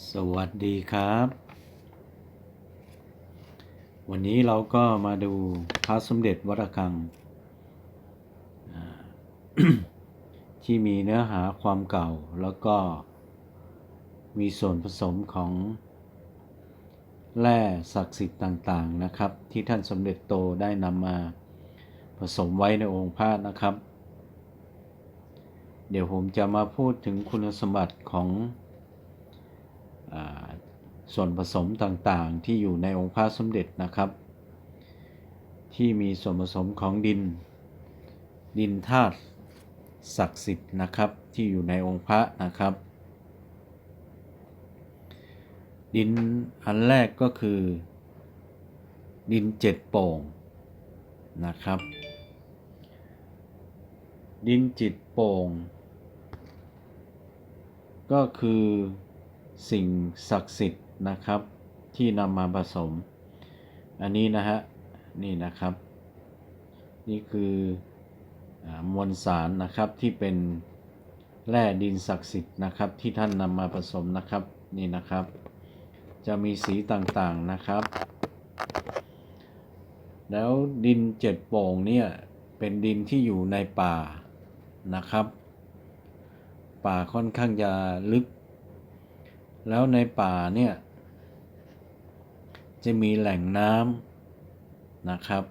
สวัสดีครับ วันนี้เราก็มาดูพระสมเด็จวัดระฆัง ที่มีเนื้อหาความเก่าแล้วก็มีส่วนผสมของแร่ศักดิ์สิทธิ์ต่างๆนะครับ ที่ท่านสมเด็จโตได้นำมาผสมไว้ในองค์พระนะครับ เดี๋ยวผมจะมาพูดถึงคุณสมบัติของ ส่วนผสมต่างๆ ที่อยู่ในองค์พระสมเด็จนะครับ ที่มีส่วนผสมของดิน ดินธาตุศักดิ์สิทธิ์นะครับที่อยู่ในองค์พระนะครับ ดินอันแรกก็คือ ดินเจ็ดโป่งนะครับ ดินจิตโป่ง ก็คือ สิ่งศักดิ์สิทธิ์นะครับ ที่นำมาผสม อันนี้นะฮะนี่นะครับ นี่คืออมวลสารนะครับที่เป็นแร่ดินศักดิ์สิทธิ์นะครับ ที่ท่านนำมาผสมนะครับนี่นะครับ จะมีสีต่างๆนะครับ แล้วดินเจ็ดโป่งเนี่ยเป็นดินที่อยู่ในป่านะครับ ป่าค่อนข้างจะลึก แล้วในป่าเนี่ยจะมีแหล่งน้ำนะครับ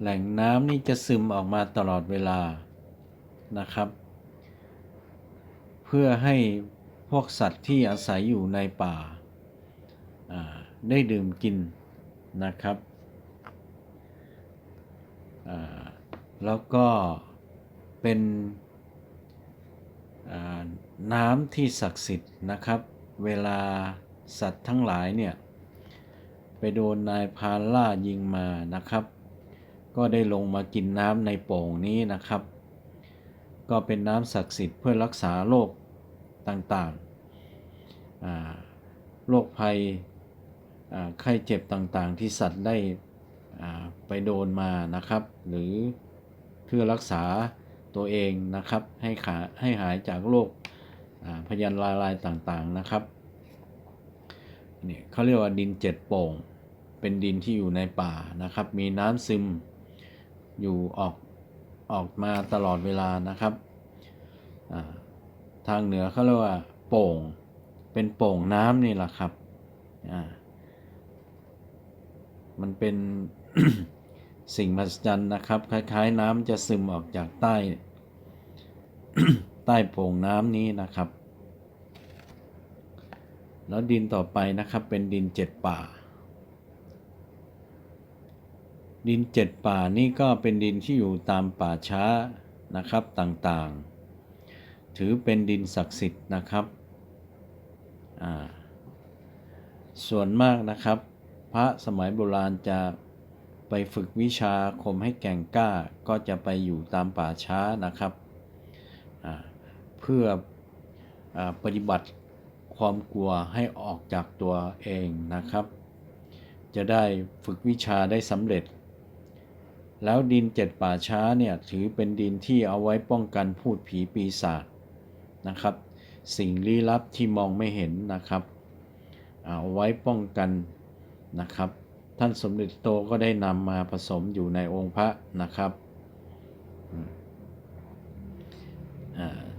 แหล่งน้ำนี่จะซึมออกมาตลอดเวลานะครับ เพื่อให้พวกสัตว์ที่อาศัยอยู่ในป่าได้ดื่มกินนะครับแล้วก็เป็น น้ำที่ศักดิ์สิทธิ์นะครับ เวลาสัตว์ทั้งหลายเนี่ยไปโดนนายพรานล่ายิงมานะครับ ก็ได้ลงมากินน้ำในโป่งนี้นะครับ ก็เป็นน้ำศักดิ์สิทธิ์เพื่อรักษาโรคต่างๆโรคภัยไข้เจ็บต่างๆ ที่สัตว์ได้ไปโดนมานะครับ หรือเพื่อรักษาตัวเองนะครับให้ขาให้หายจากโรค พยันลายลายต่างๆนะครับเนี่ยเขาเรียกว่าดินเจ็ดโป่ง เป็นดินที่อยู่ในป่านะครับ มีน้ำซึมอยู่ออกออกมาตลอดเวลานะครับทางเหนือเขาเรียกว่าโป่ง เป็นโป่งน้ำนี่แหละครับมันเป็นสิ่งมหัศจรรย์นะครับ คล้าย ๆ น้ำจะซึมออกจากใต้ ใต้โป่งน้ำนี้นะครับ แล้วดินต่อไปนะครับเป็นดินเจ็ดป่า ดินเจ็ดป่านี่ก็เป็นดินที่อยู่ตามป่าช้านะครับต่างๆ ถือเป็นดินศักดิ์สิทธิ์นะครับส่วนมากนะครับ พระสมัยโบราณจะไปฝึกวิชาคมให้แก่งกล้าก็จะไปอยู่ตามป่าช้านะครับ อ่า เพื่ออปฏิบัติความกลัวให้ออกจากตัวเองนะครับ จะได้ฝึกวิชาได้สำเร็จ แล้วดินเจ็ดป่าช้าเนี่ยถือเป็นดินที่เอาไว้ป้องกันพูดผีปีศาจนะครับ สิ่งลี้ลับที่มองไม่เห็นนะครับ เอาไว้ป้องกันนะครับ ท่านสมเด็จโตก็ได้นำมาผสมอยู่ในองค์พระนะครับ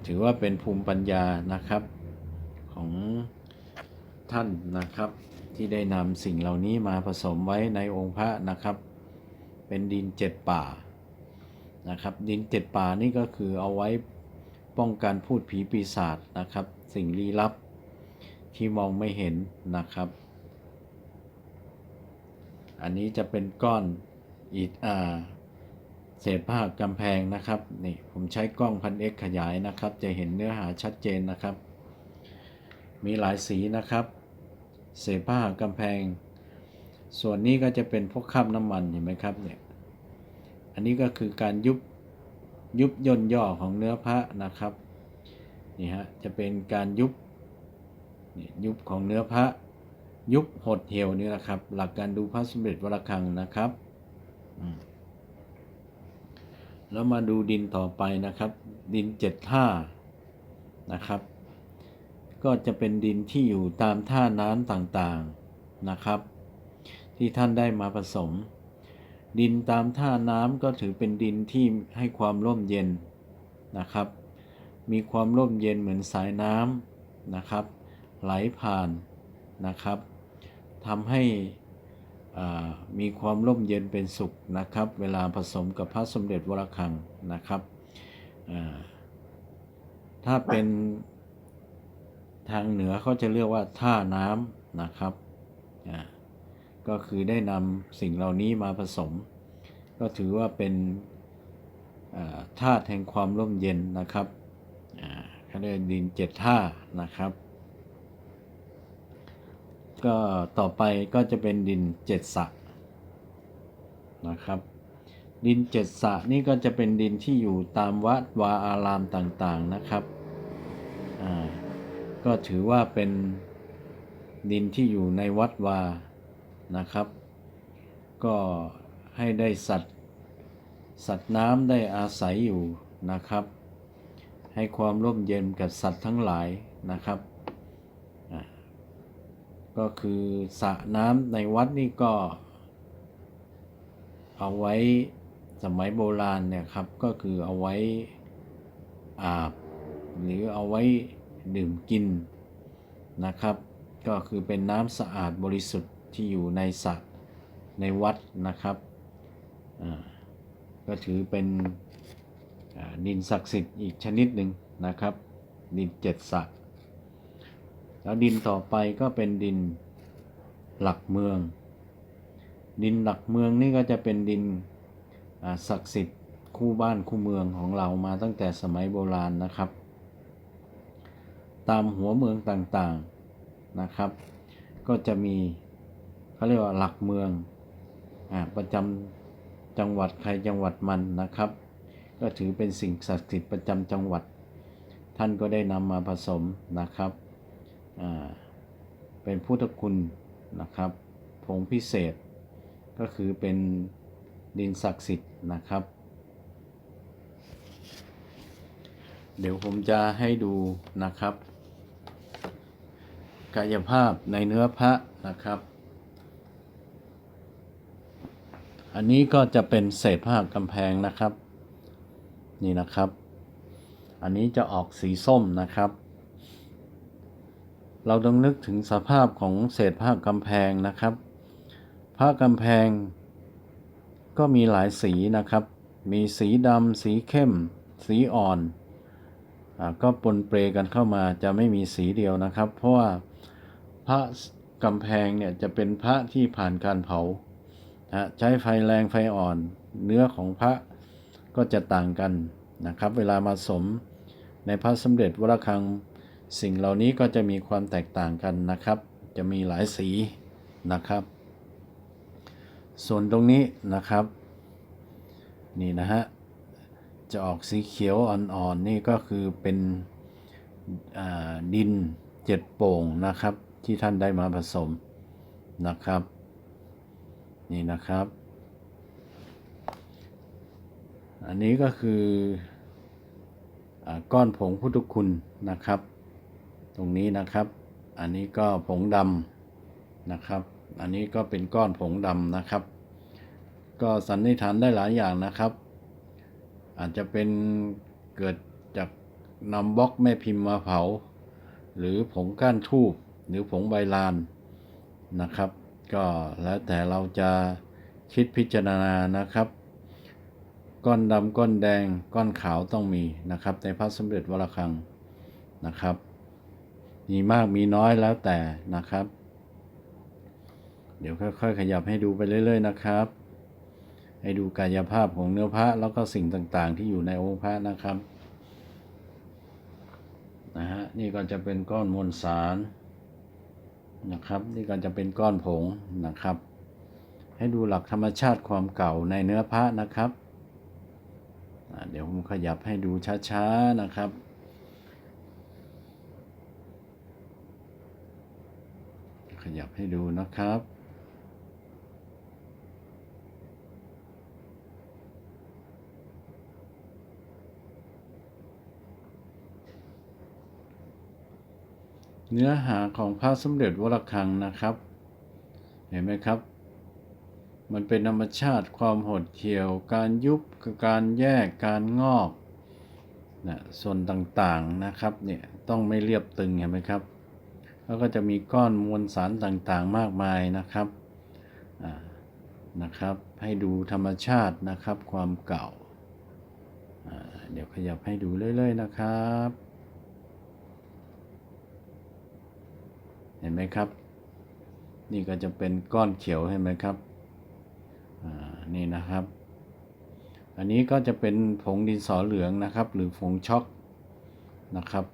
ถือว่าเป็นภูมิปัญญานะครับของท่านนะครับ ที่ได้นำสิ่งเหล่านี้มาผสมไว้ในองค์พระนะครับ เป็นดินเจ็ดป่านะครับ ดินเจ็ดป่านี่ก็คือเอาไว้ป้องกันพูดผีปีศาจนะครับ สิ่งลี้ลับที่มองไม่เห็นนะครับ อันนี้จะเป็นก้อนอิฐอ่า เศษผ้ากำแพงนะครับนี่ผมใช้กล้องพันเอ็กขยายนะครับ จะเห็นเนื้อหาชัดเจนนะครับ มีหลายสีนะครับ เศษผ้ากำแพง ส่วนนี้ก็จะเป็นพวกคราบน้ำมันเห็นไหมครับเนี่ยอันนี้ก็คือการยุบยุบย่นย่อของเนื้อพระนะครับนี่ฮะจะเป็นการยุบนี่ยุบของเนื้อพระยุบหดเหี่ยวนี่นะครับ หลักการดูพระสมเด็จวรคังนะครับอืม แล้วมาดูดินต่อไปนะครับ ดินเจ็ดท่านะครับ ก็จะเป็นดินที่อยู่ตามท่าน้ำต่างๆนะครับ ที่ท่านได้มาผสม ดินตามท่าน้ำก็ถือเป็นดินที่ให้ความร่มเย็นนะครับ มีความร่มเย็นเหมือนสายน้ำนะครับ ไหลผ่านนะครับทำให้ มีความร่มเย็นเป็นสุขนะครับ เวลาผสมกับพระสมเด็จวรคังนะครับ ถ้าเป็นทางเหนือเขาจะเรียกว่าท่าน้ำนะครับ ก็คือได้นำสิ่งเหล่านี้มาผสม ก็ถือว่าเป็นอ่าธาตุแห่งความร่มเย็นนะครับเขาเรียกดินเจ็ดท่านะครับ ก็ต่อไปก็จะเป็นดินเจ็ดสระนะครับ ดินเจ็ดสระนี่ก็จะเป็นดินที่อยู่ตามวัดวาอารามต่างๆนะครับอ่าก็ถือว่าเป็นดินที่อยู่ในวัดวานะครับ ก็ให้ได้สัตว์สัตว์น้ำได้อาศัยอยู่นะครับ ให้ความร่มเย็นกับสัตว์ทั้งหลายนะครับ ก็คือสระน้ำในวัดนี่ก็ เอาไว้สมัยโบราณเนี่ยครับ ก็คือเอาไว้อาบ หรือเอาไว้ดื่มกินนะครับ ก็คือเป็นน้ำสะอาดบริสุทธิ์ที่อยู่ในสระในวัดนะครับก็ถือเป็นดินศักดิ์สิทธิ์อีกชนิดหนึ่งนะครับ ดินเจ็ดสระ แล้วดินต่อไปก็เป็นดินหลักเมือง ดินหลักเมืองนี่ก็จะเป็นดินศักดิ์สิทธิ์คู่บ้านคู่เมืองของเรามาตั้งแต่สมัยโบราณนะครับ ตามหัวเมืองต่างๆนะครับ ก็จะมีเขาเรียกว่าหลักเมืองอประจำจังหวัดใครจังหวัดมันนะครับ ก็ถือเป็นสิ่งศักดิ์สิทธิ์ประจำจังหวัด ท่านก็ได้นำมาผสมนะครับ เป็นพุทธคุณนะครับผงพิเศษ ก็คือเป็นดินศักดิ์สิทธิ์นะครับ เดี๋ยวผมจะให้ดูนะครับ กายภาพในเนื้อพระนะครับ อันนี้ก็จะเป็นเศษผ้ากำแพงนะครับ นี่นะครับ อันนี้จะออกสีส้มนะครับ เราต้องนึกถึงสภาพของเศษผ้ากำแพงนะครับ ผ้ากำแพง ก็มีหลายสีนะครับ มีสีดำสีเข้ม สีอ่อนอก็ปนเปรกันเข้ามาจะไม่มีสีเดียวนะครับ เพราะว่าพระกำแพงเนี่ยจะเป็นพระที่ผ่านการเผานะใช้ไฟแรงไฟอ่อน เนื้อของพระก็จะต่างกันนะครับ เวลามาสมในพระสมเด็จวรคัง สิ่งเหล่านี้ก็จะมีความแตกต่างกันนะครับ จะมีหลายสีนะครับ ส่วนตรงนี้นะครับ นี่นะฮะ จะออกสีเขียวอ่อนๆนี่ก็คือเป็นดินเจ็ดโป่งนะครับ ที่ท่านได้มาผสมนะครับ นี่นะครับ อันนี้ก็คืออก้อนผงพุทธคุณนะครับ ตรงนี้นะครับ อันนี้ก็ผงดำนะครับ อันนี้ก็เป็นก้อนผงดำนะครับ ก็สันนิษฐานได้หลายอย่างนะครับ อาจจะเป็นเกิดจากนำบล็อกแม่พิมพ์มาเผา หรือผงก้านทูบหรือผงใบลานนะครับ ก็แล้วแต่เราจะคิดพิจารณานะครับก้อนดำก้อนแดงก้อนขาวต้องมีนะครับ ในพระสมเด็จวรคังนะครับ มีมากมีน้อยแล้วแต่นะครับ เดี๋ยวค่อยๆขยับให้ดูไปเรื่อย ๆ นะครับ ให้ดูกายภาพของเนื้อพระแล้วก็สิ่งต่างๆ ที่อยู่ในองค์พระนะครับนะฮะนี่ก็จะเป็นก้อนมวลสารนะครับ นี่ก็จะเป็นก้อนผงนะครับ ให้ดูหลักธรรมชาติความเก่าในเนื้อพระนะครับเดี๋ยวผมขยับให้ดูช้าๆนะครับ ขยับให้ดูนะครับเนื้อหาของพระสมเด็จวรคังนะครับ เห็นไหมครับ มันเป็นธรรมชาติความหดเหี่ยว การยุบการแยกการงอกนะส่วนต่างๆนะครับเนี่ยต้องไม่เรียบตึงเห็นไหมครับ แล้วก็จะมีก้อนมวลสารต่างๆมากมายนะครับนะครับ ให้ดูธรรมชาตินะครับความเก่าอ่า เดี๋ยวขยับให้ดูเรื่อย ๆ นะครับ เห็นไหมครับ นี่ก็จะเป็นก้อนเขียวเห็นไหมครับอ่านี่นะครับ อันนี้ก็จะเป็นผงดินสอเหลืองนะครับ หรือผงช็อกนะครับ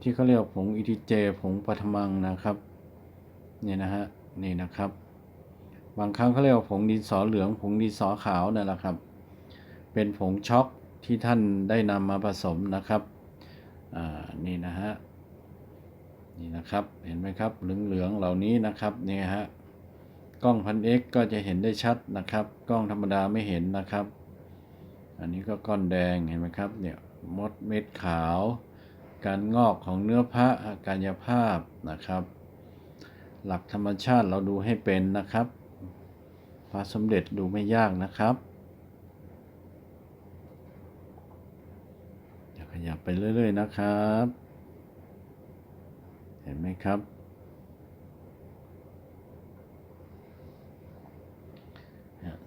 ที่เขาเรียกผงอิทิเจผงปัทมังนะครับนี่นะฮะนี่นะครับ บางครั้งเขาเรียกผงดินสอเหลือง ผงดินสอขาวนั่นแหละครับ เป็นผงช็อกที่ท่านได้นำมาผสมนะครับอ่านี่นะฮะนี่นะครับเห็นไหมครับเหลืองๆเหล่านี้นะครับเนี่ยฮะกล้องพันเอ็กก็จะเห็นได้ชัดนะครับ กล้องธรรมดาไม่เห็นนะครับ อันนี้ก็ก้อนแดงเห็นไหมครับเนี่ยมดเม็ดขาว การงอกของเนื้อพระกายภาพนะครับ หลักธรรมชาติเราดูให้เป็นนะครับ พระสมเด็จดูไม่ยากนะครับเดี๋ยวขยับไปเรื่อยๆนะครับ เห็นไหมครับ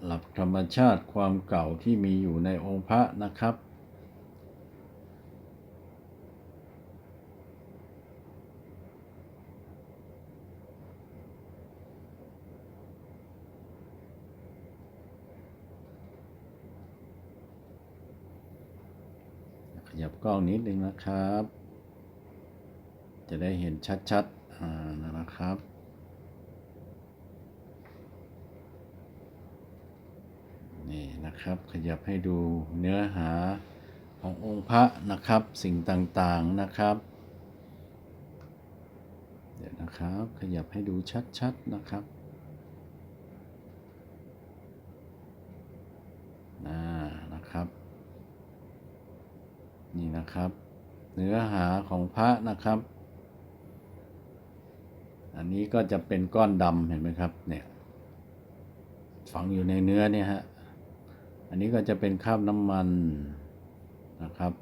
หลักธรรมชาติความเก่าที่มีอยู่ในองค์พระนะครับ ขยับ กล้องนิดนึงนะครับ จะได้เห็นชัดๆนะครับนี่นะครับขยับให้ดูเนื้อหาขององค์พระนะครับสิ่งต่างๆนะครับ เดี๋ยวนะครับขยับให้ดูชัดๆนะครับนะครับ นี่นะครับ เนื้อหาของพระนะครับ อันนี้ก็จะเป็นก้อนดำเห็นไหมครับเนี่ยฝังอยู่ในเนื้อเนี่ยฮะอันนี้ก็จะเป็นคราบน้ำมันนะครับ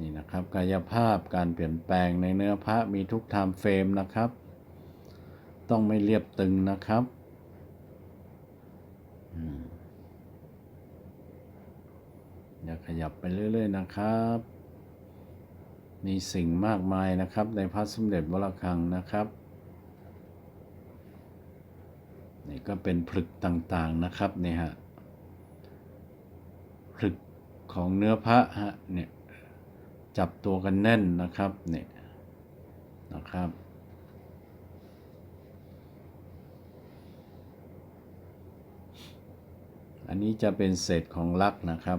นี่นะครับกายภาพการเปลี่ยนแปลงในเนื้อพระมีทุกไทม์เฟรมนะครับ ต้องไม่เรียบตึงนะครับ อืม อย่าขยับไปเรื่อย ๆ นะครับ มีสิ่งมากมายนะครับในพระสมเด็จวรคังนะครับนี่ก็เป็นผลึกต่างๆนะครับเนี่ยฮะผลึกของเนื้อพระฮะเนี่ยจับตัวกันแน่นนะครับเนี่ยนะครับอันนี้จะเป็นเศษของลักนะครับ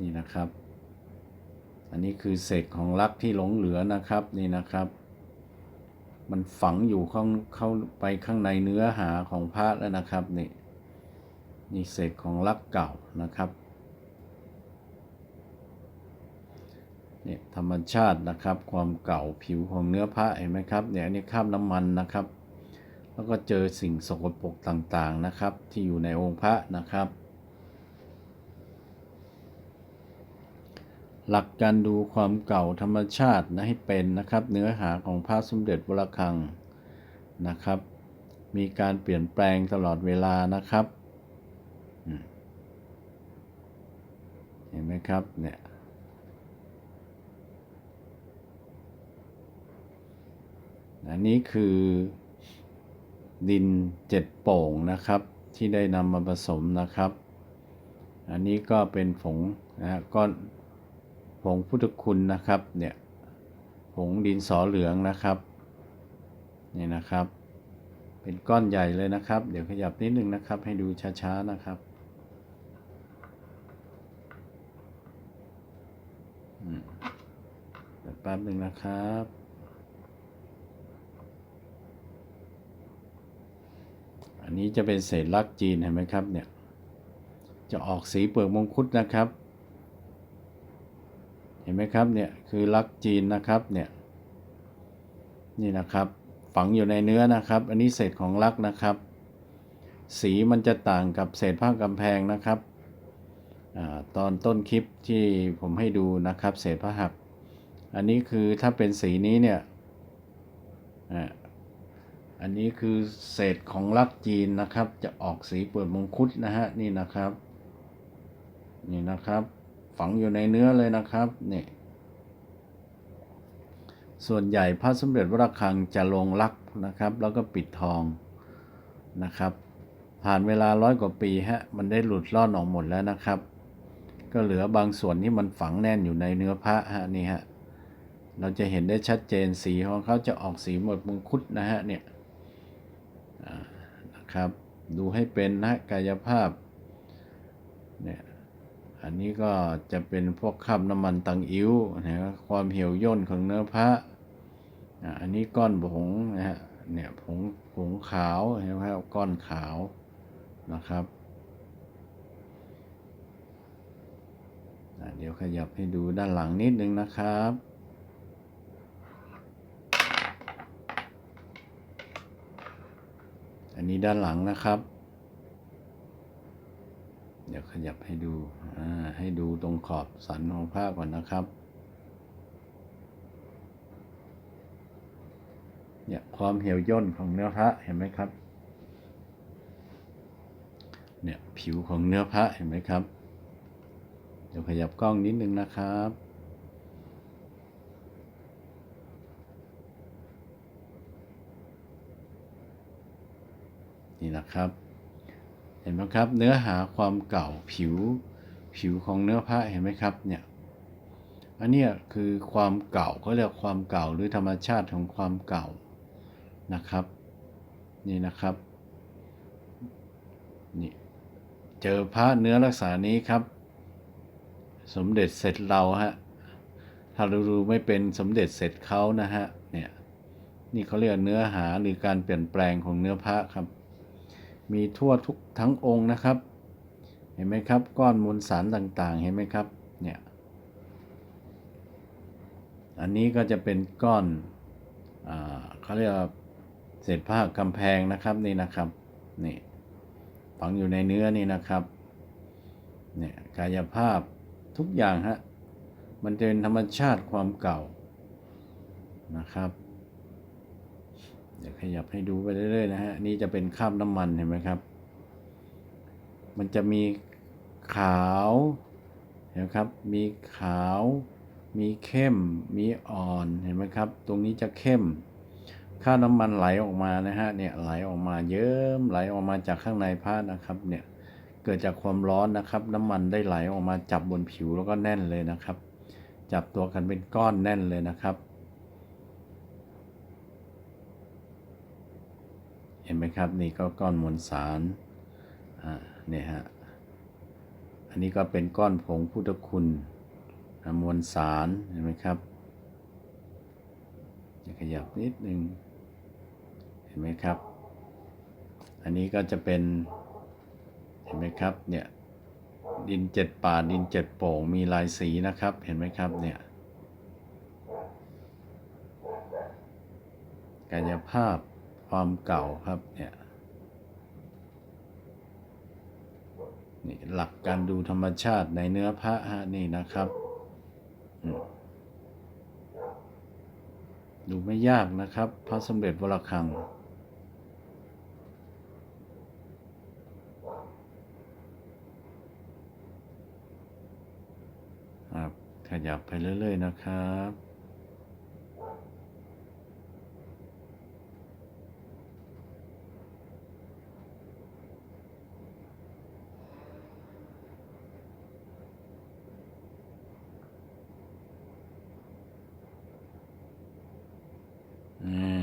นี่นะครับ อันนี้คือเศษของลักที่หลงเหลือนะครับนี่นะครับ มันฝังอยู่เข้าเข้าไปข้างในเนื้อหาของพระแล้วนะครับนี่นี่เศษของลักเก่านะครับเนี่ยธรรมชาตินะครับ ความเก่าผิวของเนื้อพระเห็นไหมครับเนี่ยอันนี้คราบน้ำมันนะครับ แล้วก็เจอสิ่งสกปรกต่างๆนะครับ ที่อยู่ในองค์พระนะครับ หลักการดูความเก่าธรรมชาตินะให้เป็นนะครับ เนื้อหาของพระสมเด็จวรคังนะครับ มีการเปลี่ยนแปลงตลอดเวลานะครับเห็นไหมครับเนี่ยอันนี้คือดินเจ็ดโป่งนะครับ ที่ได้นำมาผสมนะครับ อันนี้ก็เป็นผงนะฮะก้อน ผงพุทธคุณนะครับเนี่ยผงดินสอเหลืองนะครับนี่นะครับ เป็นก้อนใหญ่เลยนะครับ เดี๋ยวขยับนิดนึงนะครับ ให้ดูช้าๆนะครับอืมแป๊บหนึ่งนะครับ อันนี้จะเป็นเศษลักจีนเห็นไหมครับเนี่ย จะออกสีเปลือกมงคุดนะครับ เห็นไหมครับเนี่ยคือลักจีนนะครับเนี่ยนี่นะครับฝังอยู่ในเนื้อนะครับ อันนี้เศษของลักนะครับ สีมันจะต่างกับเศษผ้ากำแพงนะครับอตอนต้นคลิปที่ผมให้ดูนะครับ เศษผ้าหัก อันนี้คือถ้าเป็นสีนี้เนี่ยอันนี้คือเศษของลักจีนนะครับ จะออกสีเปิดมงคุดนะฮะนี่นะครับ นี่นะครับ ฝังอยู่ในเนื้อเลยนะครับนี่ส่วนใหญ่พระสมเด็จวระฆังจะลงลักนะครับ แล้วก็ปิดทองนะครับ ผ่านเวลาร้อยกว่าปีฮะมันได้หลุดลอนออกหมดแล้วนะครับ ก็เหลือบางส่วนที่มันฝังแน่นอยู่ในเนื้อพระฮะนี่ฮะเราจะเห็นได้ชัดเจนสีของเขาจะออกสีหมดมงคุดนะฮะเนี่ยนะครับ ดูให้เป็นนะกายภาพเนี่ย อันนี้ก็จะเป็นพวกคราบน้ำมันตังอิ้วนะฮะความเหี่ยวย่นของเนื้อพระอันนี้ก้อนผงนะฮะเนี่ยผงผงขาวนไหมครับก้อนขาวนะครับ เดี๋ยวขยับให้ดูด้านหลังนิดนึงนะครับ อันนี้ด้านหลังนะครับ เดี๋ยวขยับให้ดูให้ดูตรงขอบสันของผ้าก่อนนะครับเนี่ยความเหี่ยวย่นของเนื้อพระเห็นไหมครับ เนี่ยผิวของเนื้อพระเห็นไหมครับ เดี๋ยวขยับกล้องนิดนึงนะครับ นี่นะครับ เห็นไหมครับ เนื้อหาความเก่าผิว ผิวของเนื้อพระเห็นไหมครับเนี่ยอันนี้คือความเก่าเขาเรียกความเก่าหรือธรรมชาติของความเก่านะครับ นี่นะครับนี่เจอพระเนื้อลักษณะนี้ครับ สมเด็จเสร็จเราฮะถ้าเราดูไม่เป็นสมเด็จเสร็จเขานะฮะเนี่ยนี่เขาเรียกเนื้อหาหรือการเปลี่ยนแปลงของเนื้อพระครับ มีทั่วทุกทั้งองค์นะครับ เห็นไหมครับ ก้อนมวลสารต่างๆ เห็นไหมครับ เนี่ย อันนี้ก็จะเป็นก้อนอเขาเรียกว่าเศษผ้ากำแพงนะครับนี่นะครับ นี่ฝังอยู่ในเนื้อนี่นะครับ เนี่ยกายภาพทุกอย่างฮะ มันจะเป็นธรรมชาติความเก่านะครับ เดี๋ยวขยับให้ดูไปเรื่อยๆนะฮะนี่จะเป็นคราบน้ำมันเห็นไหมครับ มันจะมีขาวเห็นไหมครับ มีขาว มีเข้ม มีอ่อนเห็นไหมครับ ตรงนี้จะเข้มค่าบน้ำมันไหลออกมานะฮะเนี่ยไหลออกมาเยิ้มไหลออกมาจากข้างในผ้านะครับเนี่ยเกิดจากความร้อนนะครับ น้ำมันได้ไหลออกมาจับบนผิวแล้วก็แน่นเลยนะครับ จับตัวกันเป็นก้อนแน่นเลยนะครับ เห็นไหมครับ นี่ก็ก้อนมวลสารอ่าเนี่ยฮะ อันนี้ก็เป็นก้อนผงพุทธคุณมวลสารเห็นไหมครับจะขยับนิดนึง เห็นไหมครับ อันนี้ก็จะเป็น เห็นไหมครับ เนี่ย ดินเจ็ดป่าดินเจ็ดโป่ง มีลายสีนะครับ เห็นไหมครับ เนี่ย กายภาพ ความเก่าครับเนี่ยนี่หลักการดูธรรมชาติในเนื้อพระฮะนี่นะครับ ดูไม่ยากนะครับ พระสมเด็จวรคัง ครับ ขยับไปเรื่อย ๆ นะครับ อ่า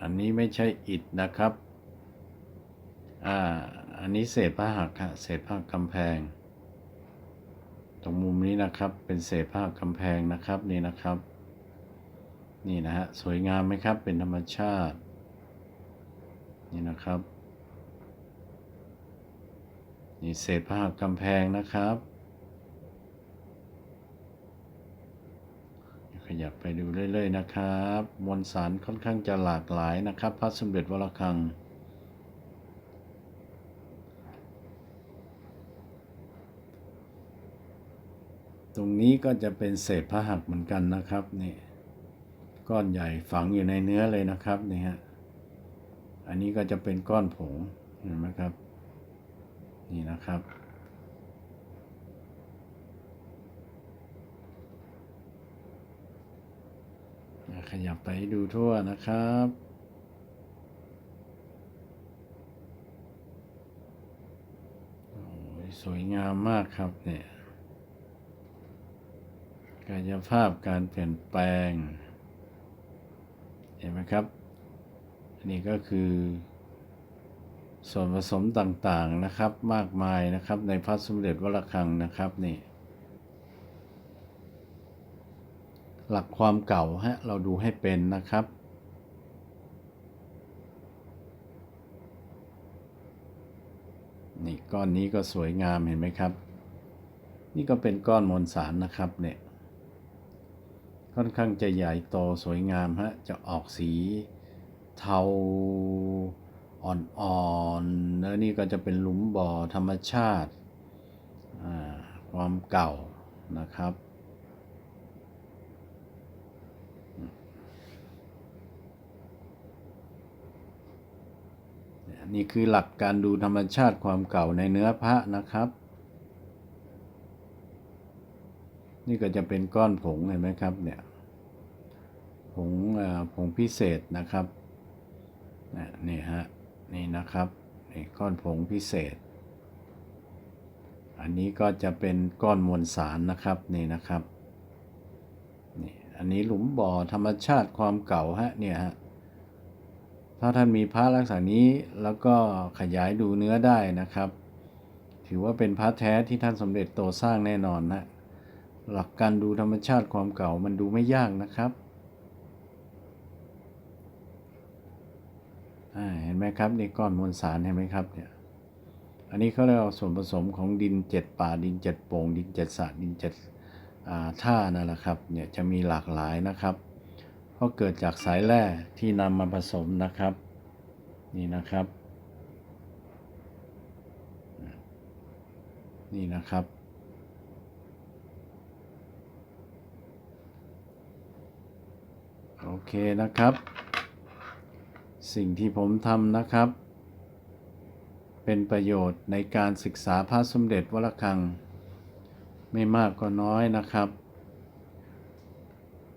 อันนี้ไม่ใช่อิฐนะครับ อ่า อันนี้เศษผ้าหักฮะเศษผ้ากำแพง ตรงมุมนี้นะครับ เป็นเศษผ้ากำแพงนะครับนี่นะครับ นี่นะฮะ สวยงามไหมครับ เป็นธรรมชาติ นี่นะครับ นี่เศษผ้ากำแพงนะครับ ข ข ยับไปดูเรื่อย ๆ นะครับมวลสารค่อนข้างจะหลากหลายนะครับ พระสมเด็จวรคัง ตรงนี้ก็จะเป็นเศษพระหักเหมือนกันนะครับนี่ก้อนใหญ่ฝังอยู่ในเนื้อเลยนะครับนี่ฮะอันนี้ก็จะเป็นก้อนผงเห็นไหมครับ นี่นะครับ ขยับไปดูทั่วนะครับโอ้ยสวยงามมากครับเนี่ย กายภาพการเปลี่ยนแปลง เห็นไหมครับ อันนี้ก็คือส่วนผสมต่างๆนะครับมากมายนะครับในพระสมเด็จวรคังนะครับนี่ หลักความเก่าฮะเราดูให้เป็นนะครับ นี่ก้อนนี้ก็สวยงามเห็นไหมครับ นี่ก็เป็นก้อนมวลสารนะครับเนี่ยค่อนข้างจะใหญ่โตสวยงามฮะจะออกสีเทาอ่อนๆแล้วนี่ก็จะเป็นหลุมบ่อธรรมชาติความเก่านะครับ นี่คือหลักการดูธรรมชาติความเก่าในเนื้อพระนะครับ นี่ก็จะเป็นก้อนผงเห็นไหมครับเนี่ยผงผงพิเศษนะครับนี่ฮะนี่นะครับนี่ก้อนผงพิเศษ อันนี้ก็จะเป็นก้อนมวลสารนะครับนี่นะครับนี่อันนี้หลุมบ่อธรรมชาติความเก่าฮะเนี่ยฮะ ถ้าท่านมีพระลักษณะนี้แล้วก็ขยายดูเนื้อได้นะครับ ถือว่าเป็นพระแท้ที่ท่านสมเด็จโตสร้างแน่นอนนะ หลักการดูธรรมชาติความเก่ามันดูไม่ยากนะครับเห็นไหมครับนี่ก้อนมวลสารเห็นไหมครับเนี่ยอันนี้เขาเรียกว่าส่วนผสมของดินเจ็ดป่าดินเจ็ดโป่งดินเจ็ดสระดินเจ็ดท่านั่นแหละครับเนี่ยจะมีหลากหลายนะครับ เพราะเกิดจากสายแร่ที่นำมาผสมนะครับ นี่นะครับ นี่นะครับ โอเคนะครับ สิ่งที่ผมทำนะครับ เป็นประโยชน์ในการศึกษาพระสมเด็จวรคัง ไม่มากก็น้อยนะครับ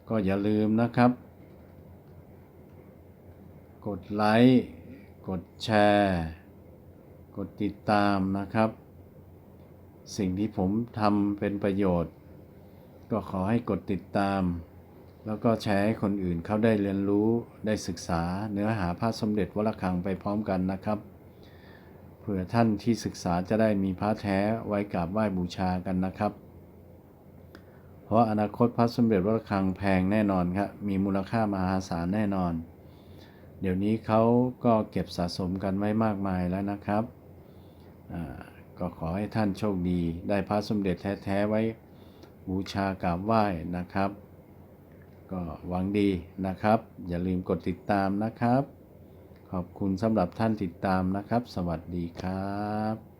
ก็อย่าลืมนะครับ กดไลค์ กดแชร์ กดติดตามนะครับ สิ่งที่ผมทำเป็นประโยชน์ ก็ขอให้กดติดตาม แล้วก็แชร์ให้คนอื่นเขาได้เรียนรู้ได้ศึกษาเนื้อหาพระสมเด็จวรคังไปพร้อมกันนะครับ เผื่อท่านที่ศึกษาจะได้มีพระแท้ไว้กราบไหว้บูชากันนะครับเพราะอนาคตพระสมเด็จวระฆังแพงแน่นอนครับ มีมูลค่ามหาศาลแน่นอน เดี๋ยวนี้เขาก็เก็บสะสมกันไว้มากมายแล้วนะครับอ่าก็ขอให้ท่านโชคดี ได้พระสมเด็จแท้ๆไว้บูชากราบไหว้นะครับ ก็หวังดีนะครับ อย่าลืมกดติดตามนะครับ ขอบคุณสำหรับท่านติดตามนะครับ สวัสดีครับ